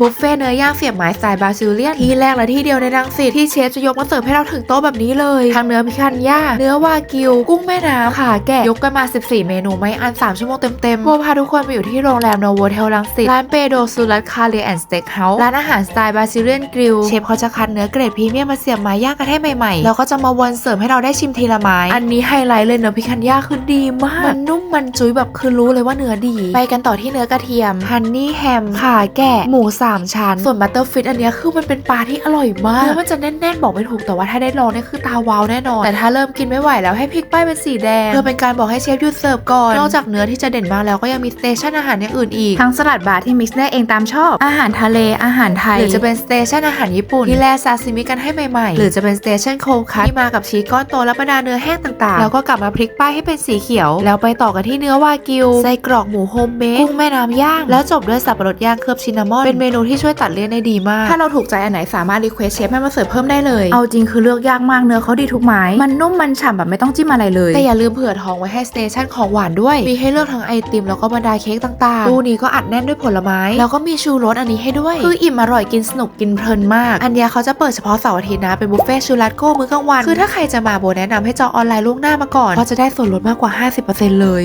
บุฟเฟ่เนื้อย่างเสียบไม้สไตล์บราซิลเลียนที่แรกและที่เดียวในรังสิตที่เชฟจะยกมาเสิร์ฟให้เราถึงโต๊ะแบบนี้เลย ทั้งเนื้อพิคันย่าเนื้อวากิว กุ้งแม่น้ำขาแกะยกกันมา 14 เมนูไม่อัน 3 ชั่วโมงเต็มๆโบพาทุกคนไปอยู่ที่โรงแรมโนโวเทลรังสิตร้านเปโดซูรัตคาเรียแอนด์สเต็กเฮาส์ร้านอาหารสไตล์บราซิลเลียนกริลเชฟเขาจะคัดเนื้อเกรดพรีเมียมมาเสียบไม้ย่างกันให้ใหม่ๆแล้วก็จะมาวนเสิร์ฟให้เราได้ชิมทีละไม้อันนี้ไฮไลท์เลยเนื้อพิคันย่าคือดีมากมันนุ่มมันจุ้ยแบบคือรู้เลยว่าเนื้อดี ไปกันต่อที่เนื้อกระเทียมฮันนี่แฮมขาแกะหมูสามชั้น ส่วนบัตเตอร์ฟิตอันเนี้ยคือมันเป็นปลาที่อร่อยมากเนื้อมันจะแน่นๆบอกไม่ถูกแต่ว่าถ้าได้ลองเนี่ยคือตาวาวแน่นอน แต่ถ้าเริ่มกินไม่ไหวแล้วให้พลิกป้ายเป็นสีแดงเพื่อเป็นการบอกให้เชฟหยุดเสิร์ฟก่อนนอกจากเนื้อที่จะเด่นมากแล้วก็ยังมีสเตชันอาหารอย่างอื่นอีกทั้งสลัดบาร์ที่มิกซ์ได้เองตามชอบ อาหารทะเลอาหารไทย หรือจะเป็นสเตชันอาหารญี่ปุ่นที่แลซาซิมิกันให้ใหม่ๆ หรือจะเป็นสเตชันโคคัสที่มากับชีสก้อนโตและบรรดาเนื้อแห้งต่างๆ แล้วก็กลับมาพลิกป้ายให้เป็นสีเขียว แล้วไปต่อกันที่เนื้อวากิวไส้กรอกหมูโฮมเมดกุ้งแม่น้ำย่างแล้วจบด้วยสับปะรดย่างเคลือบชินนามอนเป็นเมนูที่ช่วยตัดเลี่ยนได้ดีมาก ถ้าเราถูกใจอันไหนสามารถรีเควสเชฟให้มาเสิร์ฟเพิ่มได้เลย เอาจริงคือเลือกยากมากเนื้อเขาดีทุกไม้ มันนุ่มมันฉ่ำแบบไม่ต้องจิ้มอะไรเลย แต่อย่าลืมเผื่อท้องไว้ให้สเตชันของหวานด้วย มีให้เลือกทั้งไอติมแล้วก็บรรดาเค้กต่างๆตู้นี้ก็อัดแน่นด้วยผลไม้ แล้วก็มีชูรสอันนี้ให้ด้วย คืออิ่มอร่อยกินสนุกกินเพลินมาก อันเนี้ยเขาจะเปิดเฉพาะเสาร์อาทิตย์นะ เป็นบุฟเฟ่ต์ชูรัตโก้มื้อกลางวัน คือถ้าใครจะมาโบแนะนำให้จองออนไลน์ล่วงหน้ามาก่อน เพราะจะได้ส่วนลดมากกว่า 50%เลย